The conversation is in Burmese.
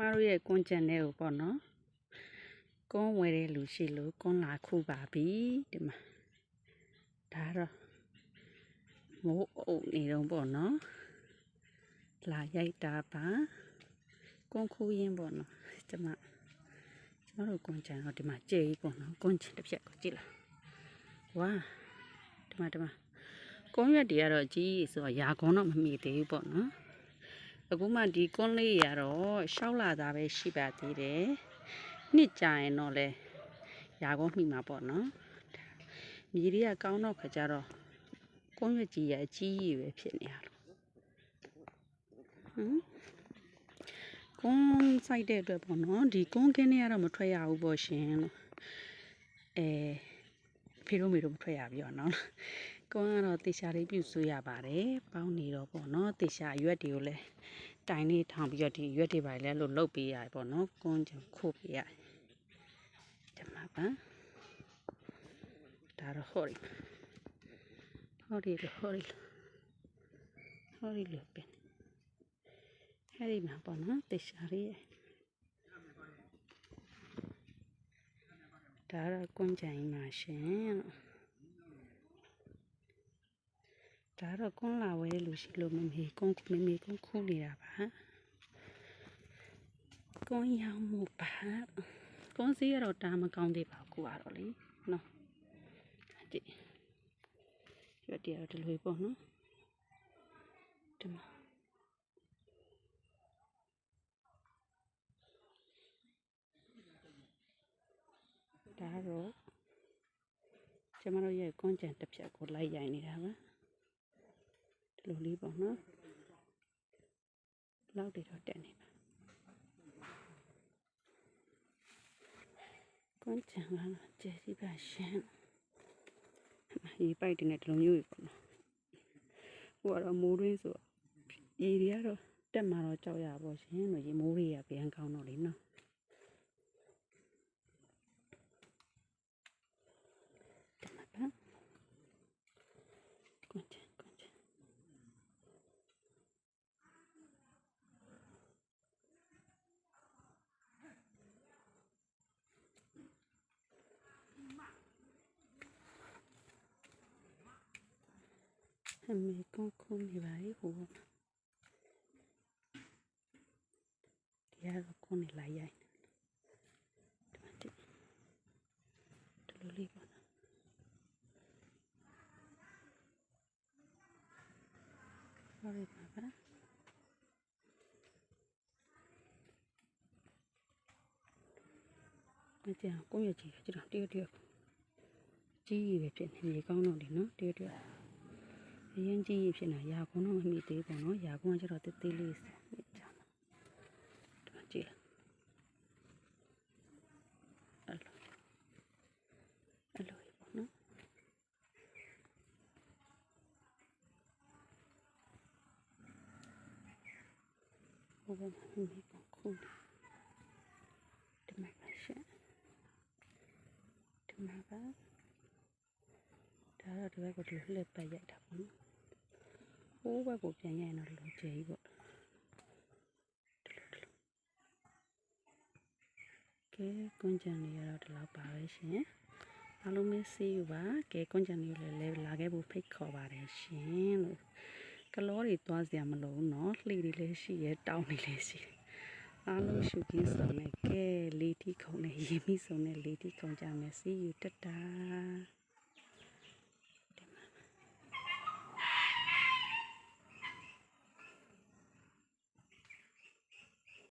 မတို့ရဲ့ကွန်ကျန်တဲ့ကိုပေါ့နော်ကွန်ဝယ်တဲ့လူရှိလို့ကွန်လာခုပါပြီဒီမှာဒါတော့မိုးအုပ်နေတော့ပေါ့နော်လာရိုက်တာပါကွန်ခူးရင်းပေါ့နော်ဒီမှာကျမတို့ကွန်ကျန်တော့ဒီမှာကြည်ပေါ့နော်ကွန်ကျန်တစ်ဖြက်ကိုကြည့်လားဝါဒီမှာဒီမှာကွန်ရွက်တွေကတော့ကြီးဆိုတော့ရာကွန်တော့မမိသေးဘူးပေါ့နော် အခုမှဒီကွန်းလေးရတော့ရှောက်လာတာပဲရှိပါသေးတယ်နှစ်ကြာရင်တော့လဲရာကုန်းမိမှာပေါ့နော်မြေတွေကကောင်းတော့ခါကြတော့ကွန်းရွက်ကြီးရအကြီးကြီးပဲဖြစ်နေရလို့ဟမ်ကွန်းဆိုင်တဲ့အတွက်ပေါ့နော်ဒီကွန်းကင်းတွေကတော့မထွက်ရဘူးပေါ့ရှင်လို့အဲဖေတို့မေတို့မထွက်ရပြီတော့နော် ကွန်းကတော့တေချာလေးပြုစုရပါတယ်ပေါင်းနေတော့ပေါ့နော်တေချာရွက်တွေကိုလည်းတိုင်လေးထောင်ပြီးတော့ဒီရွက်တွေပါလဲလို့လုတ်ပေးရတယ်ပေါ့နော်ကွန်းချင်ခုတ်ပေးရတယ်ဒီမှာပါဒါတော့ဟော်ရီဟော်ရီလို့ဟော်ရီလို့ဟော်ရီလို့ပြန်အဲ့ဒီမှာပေါ့နော်တေရှာရီရဲ့ဒါတော့ကွန်းချင်မှာရှင်လို့ ဒါတော့ကွန်းလာဝဲလူရှိလို့မမေကွန်းမမေကွန်းခုနေတာပါကွန်းရောင်းမှုပါကွန်းစီးရတော့တာမကောင်းသေးပါဘူးကိုကတော့လေနော်ကြည့်ရွက်တရတော့ဒီလိုပေါ့နော်ဒီမှာဒါတော့ကျမတို့ရဲ့ကွန်းကြံတစ်ဖြတ်ကိုလိုက်ရိုင်နေတာပါဒီ လိုလေးပေါ့နော်လောက်တွေတော့တက်နေပါကွန်ချန်ကတော့ကျဲစီပါရှမ်းဒီပိုက်တင်တဲ့ဒီလိုမျိုးကြီးပေါ့နော်ဟိုကတော့မိုးရင်းဆိုရေတွေကတော့တက်มาတော့ကြောက်ရပါရှင်လို့ရေမိုးတွေကပြန်ကောင်းတော့လေနော်တက်မှာပါကွန်ချန်ကွန်ချန် အမေကွန်ခုနေပါလေဟိုဒီကတော့ကွန်နေလိုက်ရိုက်ဒီမှာဒီဒီလိုလေးပေါ့နော်ဟောရပါပါမကြအောင်ကိုယ့်ရဲ့ကြည့်ကြည့်တော့တရတရကြီးကြီး အရင်ကြီးကြီးဖြစ်နေရာခွန်းတော့မမိသေးဘူးနော်ရာခွန်းကကျတော့တေးသေးလေးစမြစ်ကြမှာဒီမှာကြည့်လားအဲ့လိုအဲ့လိုပေါ့နော်ဟိုဘက်မှာမိကခုန်ဒီမှာပါရှင်ဒီမှာပါ ဒါတော့ဒီဘက်ကိုဒီလိုလှည့်ပတ်ရိုက်တာပေါ့နော်။ဟိုးဘက်ကိုပြန်ရိုက်ရင်တော့လောကျဲကြီးပေါ့။ဒီလိုဒီလို။ကဲကွန်ကြံလေးရတော့ဒီလောက်ပါပဲရှင်။အားလုံးပဲစီးယူပါ။ကဲကွန်ကြံလေးကိုလည်းလဲလာခဲ့ဖို့ဖိတ်ခေါ်ပါတယ်ရှင်လို့။ကလောတွေသွားစရာမလိုဘူးနော်။လှေတွေလည်းရှိရဲတောင်းတွေလည်းရှိတယ်။အားလုံးရှုခင်းစုံနဲ့ကဲလေးတီခုံနဲ့ရေမိစုံနဲ့လေးတီခုံကြမယ်စီးယူတတ်တာ။